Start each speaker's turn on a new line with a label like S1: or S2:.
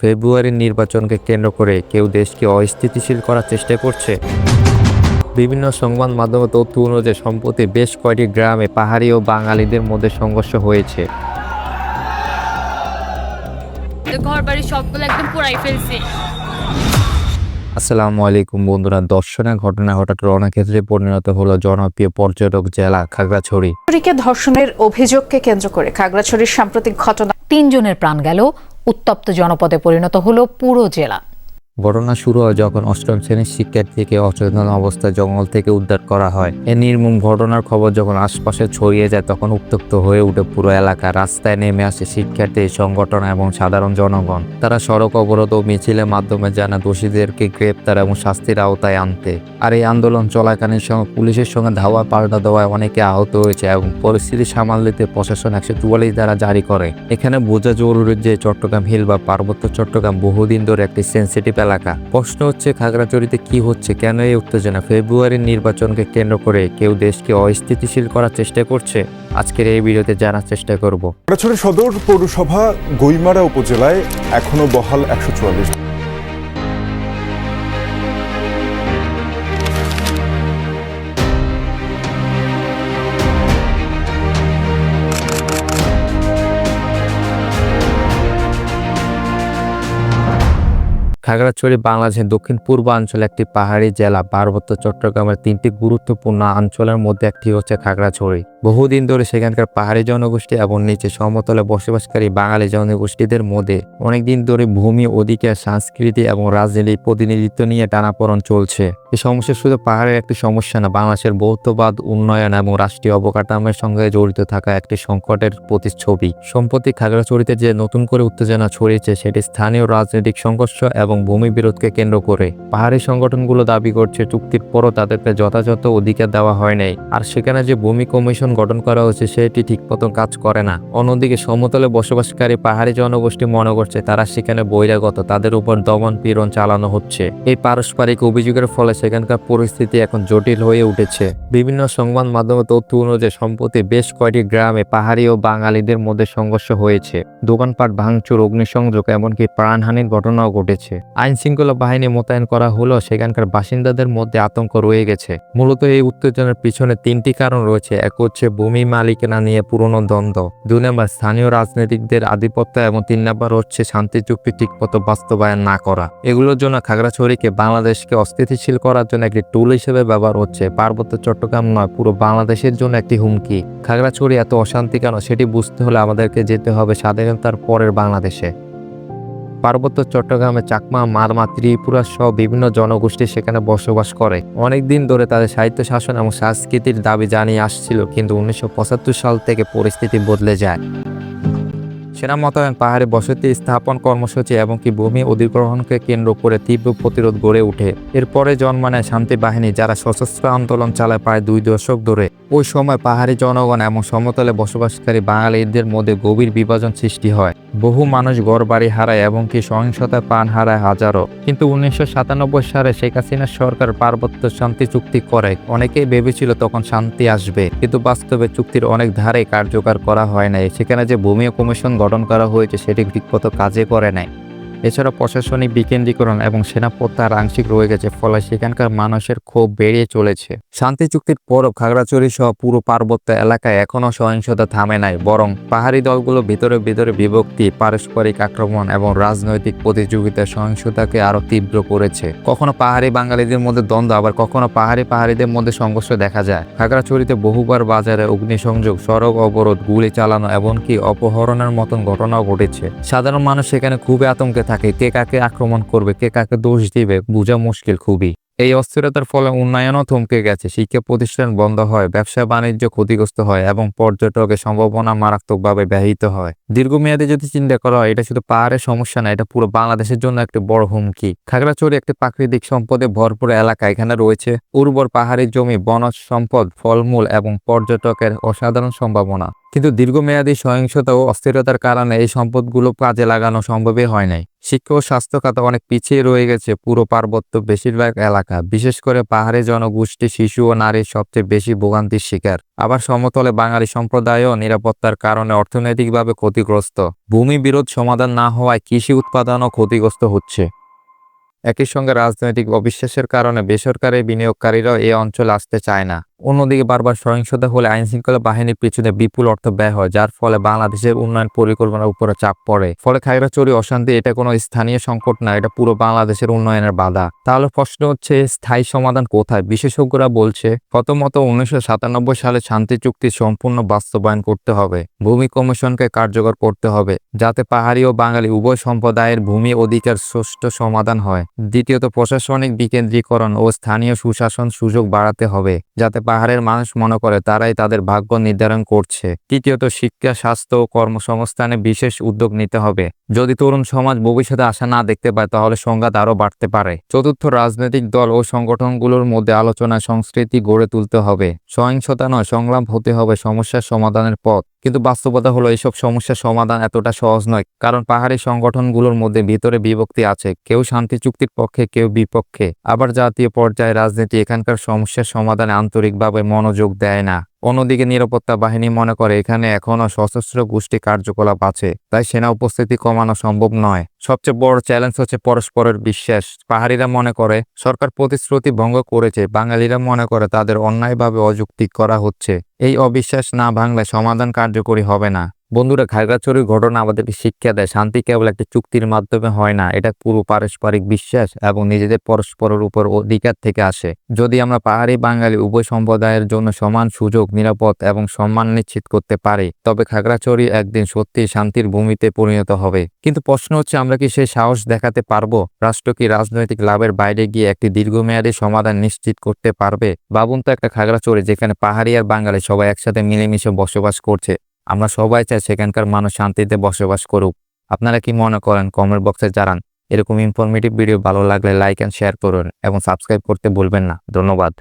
S1: ফেব্রুয়ারির নির্বাচনকে কেন্দ্র করে কেউ দেশকে অস্থিতিশীল করার চেষ্টা করছে। বিভিন্ন সংবাদ মাধ্যমে তথ্য অনুযায়ী সম্প্রতি বেশ কয়েকটি গ্রামে পাহাড়ি ও বাঙালিদের মধ্যে সংঘর্ষ হয়েছে।
S2: ঘর বাড়ি সবগুলো একদম পুরাই ফেলছি।
S1: আসসালামু আলাইকুম বন্ধুরা দর্শনের ঘটনা হঠাৎ রণক্ষেত্রে পরিণত হলো জনপ্রিয় পর্যটক জেলা খাগড়াছড়ি।
S3: ধর্ষণের অভিযোগকে কেন্দ্র করে খাগড়াছড়ির সাম্প্রতিক ঘটনা।
S4: তিনজনের প্রাণ গেল উত্তপ্ত জনপদে পরিণত হলো পুরো জেলা।
S1: ঘটনা শুরু হয় যখন অষ্টম শ্রেণির শিক্ষার্থীকে অচেতন অবস্থায় জঙ্গল থেকে উদ্ধার করা হয়। এ নির্মম ঘটনার খবর যখন আশপাশে ছড়িয়ে যায়, তখন উত্তপ্ত হয়ে উঠে পুরো এলাকা রাস্তায় নেমে আসে শিক্ষার্থী, সংগঠন এবং সাধারণ জনগণ। তারা সড়ক অবরোধ ও মিছিলের মাধ্যমে জানা দোষীদেরকে গ্রেপ্তার এবং শাস্তির আওতায় আনতে। আর এই আন্দোলন চলাকালীন সময় পুলিশের সঙ্গে ধাওয়া পাল্টা দেওয়ায় অনেকে আহত হয়েছে এবং পরিস্থিতি সামাল দিতে প্রশাসন একশো চুয়াল্লিশ দ্বারা জারি করে। এখানে বোঝা জরুরি যে চট্টগ্রাম হিল বা পার্বত্য চট্টগ্রাম বহুদিন ধরে একটি সেন্সিটিভ এলাকা। প্রশ্ন হচ্ছে খাগড়াচড়িতে কি হচ্ছে? কেন এই উত্তেজনা? ফেব্রুয়ারির নির্বাচনকে কেন্দ্র করে কেউ দেশকে অস্থিতিশীল করার চেষ্টা করছে? আজকের এই ভিডিওতে জানার চেষ্টা করব।
S5: খাগড়াছড়ি সদর পৌরসভা, গৈমারা উপজেলায় এখনও বহাল একশো চুয়াল্লিশ
S1: খাগড়াছড়ি, বাংলাদেশের দক্ষিণ পূর্বাঞ্চলে একটি পাহাড়ি জেলা, পার্বত্য চট্টগ্রামের তিনটি গুরুত্বপূর্ণ অঞ্চলের মধ্যে একটি হচ্ছে খাগড়াছড়ি। বহুদিন ধরে সেখানকার পাহাড়ি জনগোষ্ঠী এবং নিচে সমতলে বসবাসকারী বাঙালি জনগোষ্ঠীদের মধ্যে অনেকদিন ধরে ভূমি, অধিকার, সংস্কৃতি এবং রাজনীতির প্রতিনিধিত্ব নিয়ে টানাপোড়েন চলছে। এই সমস্যা শুধু পাহাড়ের একটি সমস্যা না, বাংলাদেশের বহুত্ববাদ উন্নয়ন এবং রাষ্ট্রীয় অবকাঠামোর সঙ্গে জড়িত থাকা একটি সংকটের প্রতিচ্ছবি। সম্প্রতি খাগড়াছড়িতে যে নতুন করে উত্তেজনা ছড়িয়েছে, সেটি স্থানীয় রাজনৈতিক সংঘর্ষ এবং ভূমি বিরোধকে কেন্দ্র করে। পাহাড়ি সংগঠনগুলো দাবি করছে, চুক্তির পরও তাদেরকে যথাযথ অধিকার দেওয়া হয় নাই। আর সেখানে যে ভূমি কমিশন গঠন করা হয়েছে, সেটি ঠিক মতন কাজ করে না। অন্যদিকে সমতলে বসবাসকারী পাহাড়ি জনগোষ্ঠী মনে করছে, তারা সেখানে বহিরাগত, তাদের উপর দমন পীড়ন চালানো হচ্ছে। এই পারস্পরিক অভিযোগের ফলে সেখানকার পরিস্থিতি এখন জটিল হয়ে উঠেছে। বিভিন্ন সংবাদ মাধ্যমে তথ্য অনুযায়ী সম্প্রতি বেশ কয়েকটি গ্রামে পাহাড়ি ও বাঙালিদের মধ্যে সংঘর্ষ হয়েছে। দোকানপাট ভাঙচুর, অগ্নিসংযোগ, এমনকি প্রাণহানির ঘটনাও ঘটেছে। আইন শৃঙ্খলা বাহিনী মোতায়েন করা হলেও সেখানকার বাসিন্দাদের মধ্যে আতঙ্ক রয়ে গেছে। মূলত এই উত্তেজনার পিছনে তিনটি কারণ রয়েছে। এক হচ্ছে ভূমি মালিকানা নিয়ে পুরনো দ্বন্দ্ব। দুই নম্বর, স্থানীয় রাজনীতিকদের আধিপত্য এবং তিন নম্বর হচ্ছে শান্তি চুক্তি ঠিকমতো বাস্তবায়ন না করা। এগুলোর জন্য খাগড়াছড়িকে বাংলাদেশকে অস্থিতিশীল করার জন্য একটি টুল হিসেবে ব্যবহার হচ্ছে। পার্বত্য চট্টগ্রাম নয়, পুরো বাংলাদেশের জন্য একটি হুমকি। খাগড়াছড়ি এত অশান্তি কেন? সেটি বুঝতে হলে আমাদেরকে যেতে হবে স্বাধীনতার পরের বাংলাদেশে। পার্বত্য চট্টগ্রামে চাকমা মারমা ত্রিপুরা সহ বিভিন্ন জনগোষ্ঠী সেখানে বসবাস করে। অনেকদিন ধরে তাদের সাহিত্য শাসন এবং সংস্কৃতির দাবি জানিয়ে আসছিল, কিন্তু উনিশশো পঁচাত্তর সাল থেকে পরিস্থিতি বদলে যায়। সেনা মোতায়েন পাহাড়ে বসতি স্থাপন কর্মসূচি এবং কি ভূমি অধিগ্রহণকে কেন্দ্র করে তীব্র প্রতিরোধ গড়ে ওঠে। এরপরে জন্মানে শান্তি বাহিনী, যারা সশস্ত্র আন্দোলন চালায় প্রায় দুই দশক ধরে, ওই সময় পাহাড়ি জনগণ এবং সমতলে বসবাসকারী বাঙালিদের মধ্যে গভীর বিভাজন সৃষ্টি হয়। বহু মানুষ ঘর বাড়ি হারায় এবং কি সহিংসতায় প্রাণ হারায় হাজারো। কিন্তু উনিশশো সাতানব্বই সালে শেখ হাসিনার সরকার পার্বত্য শান্তি চুক্তি করে। অনেকেই ভেবেছিল তখন শান্তি আসবে, কিন্তু বাস্তবে চুক্তির অনেক ধারে কার্যকর করা হয় নাই। সেখানে যে ভূমি কমিশন গঠন করা হয়েছে সেটি ঠিকমতো কাজে করে নাই। এছাড়া প্রশাসনিক বিকেন্দ্রীকরণ এবং সেনা প্রত্যাহার আংশিক রয়ে গেছে, ফলে সেখানকার মানুষের ক্ষোভ বেড়ে চলেছে। শান্তি চুক্তির পরও খাগড়াছড়ি সহ পুরো পার্বত্য এলাকায় এখনও সহিংসতা থামে নাই, বরং পাহাড়ি দলগুলো ভিতরে ভিতরে বিভক্তি, পারস্পরিক আক্রমণ এবং রাজনৈতিক প্রতিযোগিতা সহিংসতাকে আরও তীব্র করেছে। কখনো পাহাড়ি বাঙালিদের মধ্যে দ্বন্দ্ব, আবার কখনো পাহাড়ি পাহাড়িদের মধ্যে সংঘর্ষ দেখা যায়। খাগড়াছড়িতে বহুবার বাজারে অগ্নিসংযোগ, সড়ক অবরোধ, গুলি চালানো, এমনকি অপহরণের মতন ঘটনাও ঘটেছে। সাধারণ মানুষ সেখানে খুবই আতঙ্কে থাকে, কে কাকে আক্রমণ করবে, কে কাকে দোষ দিবে, বোঝা মুশকিল খুবই। এই অস্থিরতার ফলে উন্নয়নও থমকে গেছে, শিক্ষা প্রতিষ্ঠান বন্ধ হয়, ব্যবসা বাণিজ্য ক্ষতিগ্রস্ত হয় এবং পর্যটকের সম্ভাবনা মারাত্মকভাবে ব্যাহত হয়। দীর্ঘমেয়াদে যদি চিন্তা করা হয়, এটা শুধু পাহাড়ের সমস্যা না, এটা পুরো বাংলাদেশের জন্য একটি বড় হুমকি। খাগড়াছড়ি একটি প্রাকৃতিক সম্পদে ভরপুর এলাকা, এখানে রয়েছে উর্বর পাহাড়ি জমি, বনজ সম্পদ, ফলমূল এবং পর্যটকের অসাধারণ সম্ভাবনা। কিন্তু দীর্ঘমেয়াদী সহিংসতা ও অস্থিরতার কারণে এই সম্পদগুলো কাজে লাগানো সম্ভবই হয় নাই। শিক্ষা ও স্বাস্থ্য খাতে অনেক পিছিয়ে রয়ে গেছে পুরো পার্বত্য বেশিরভাগ এলাকা। বিশেষ করে পাহাড়ে জনগোষ্ঠী, শিশু ও নারী সবচেয়ে বেশি ভোগান্তির শিকার। আবার সমতলে বাঙালি সম্প্রদায়ও নিরাপত্তার কারণে অর্থনৈতিকভাবে ক্ষতিগ্রস্ত। ভূমি বিরোধ সমাধান না হওয়ায় কৃষি উৎপাদনও ক্ষতিগ্রস্ত হচ্ছে। একই সঙ্গে রাজনৈতিক অবিশ্বাসের কারণে বেসরকারি বিনিয়োগকারীরাও এই অঞ্চলে আসতে চায় না। অন্যদিকে বারবার সহিংসতা হলে আইনশৃঙ্খলা বাহিনীর পিছনে বিপুল অর্থ ব্যয় হয়, যার ফলে বাংলাদেশের উন্নয়ন পরিকল্পনার উপরে চাপ পড়ে। ফলে খাগড়াছড়ি অশান্তি, এটা কোনো স্থানীয় সংকট না, এটা পুরো বাংলাদেশের উন্নয়নের বাধা। তাহলে প্রশ্ন হচ্ছে, স্থায়ী সমাধান কোথায়? বিশেষজ্ঞরা বলছে, প্রথমত উনিশশো সাতানব্বই সালে শান্তি চুক্তি সম্পূর্ণ বাস্তবায়ন করতে হবে। ভূমি কমিশনকে কার্যকর করতে হবে, যাতে পাহাড়ি ও বাঙালি উভয় সম্প্রদায়ের ভূমি অধিকার সুষ্ঠু সমাধান হয়। দ্বিতীয়ত, প্রশাসনিক বিকেন্দ্রীকরণ ও স্থানীয় সুশাসন সুযোগ বাড়াতে হবে। যাতে পাহাড়ের মানুষ মনে করে তারাই তাদের ভাগ্য নির্ধারণ করছে। তৃতীয়ত, শিক্ষা, স্বাস্থ্য ও কর্মসংস্থানে বিশেষ উদ্যোগ নিতে হবে। যদি তরুণ সমাজ ভবিষ্যতে আশা না দেখতে পায়, তাহলে সংঘাত আরও বাড়তে পারে। চতুর্থ, রাজনৈতিক দল ও সংগঠনগুলোর মধ্যে আলোচনা সংস্কৃতি গড়ে তুলতে হবে। সহিংসতা নয়, সংগ্রাম হতে হবে সমস্যার সমাধানের পথ। কিন্তু বাস্তবতা হলো এসব সমস্যার সমাধান এতটা সহজ নয়। কারণ পাহাড়ি সংগঠনগুলোর মধ্যে ভিতরে বিভক্তি আছে। কেউ শান্তি চুক্তির পক্ষে, কেউ বিপক্ষে। আবার জাতীয় পর্যায়ে রাজনীতি এখানকার সমস্যার সমাধানে আন্তরিকভাবে মনোযোগ দেয় না। অন্যদিকে নিরাপত্তা বাহিনী মনে করে, এখানে এখনও সশস্ত্র গোষ্ঠী কার্যকলাপ আছে, তাই সেনা উপস্থিতি কমানো সম্ভব নয়। সবচেয়ে বড় চ্যালেঞ্জ হচ্ছে পরস্পরের বিশ্বাস। পাহাড়িরা মনে করে, সরকার প্রতিশ্রুতি ভঙ্গ করেছে, বাঙালিরা মনে করে তাদের অন্যায়ভাবে অযৌক্তিক করা হচ্ছে। এই অবিশ্বাস না ভাঙলে সমাধান কার্যকরী হবে না। বন্ধুরা, খাগড়াছড়ির ঘটনা আমাদেরকে শিক্ষা দেয়। শান্তি কেবল একটি চুক্তির মাধ্যমে হয় না, এটা পুরো পারস্পরিক বিশ্বাস এবং নিজেদের পরস্পরের উপর অধিকার থেকে আসে। যদি আমরা পাহাড়ি বাঙালি উভয় সম্প্রদায়ের জন্য সমান সুযোগ, নিরাপদ এবং সম্মান নিশ্চিত করতে পারি, তবে খাগড়াছড়ি একদিন সত্যি শান্তির ভূমিতে পরিণত হবে। কিন্তু প্রশ্ন হচ্ছে, আমরা কি সেই সাহস দেখাতে পারব? রাষ্ট্র কি রাজনৈতিক লাভের বাইরে গিয়ে একটি দীর্ঘমেয়াদী সমাধান নিশ্চিত করতে পারবে? বাবুন তো একটা খাগড়াছড়ি, যেখানে পাহাড়ি আর বাঙালি সবাই একসাথে মিলেমিশে বসবাস করছে। আমরা সবাই চাই সেখানকার মানুষ শান্তিতে বসবাস করুক। আপনারা কি মনে করেন? কমেন্ট বক্সে জানান। এরকম ইনফরমেটিভ ভিডিও ভালো লাগলে লাইক অ্যান্ড শেয়ার করুন এবং সাবস্ক্রাইব করতে ভুলবেন না। ধন্যবাদ।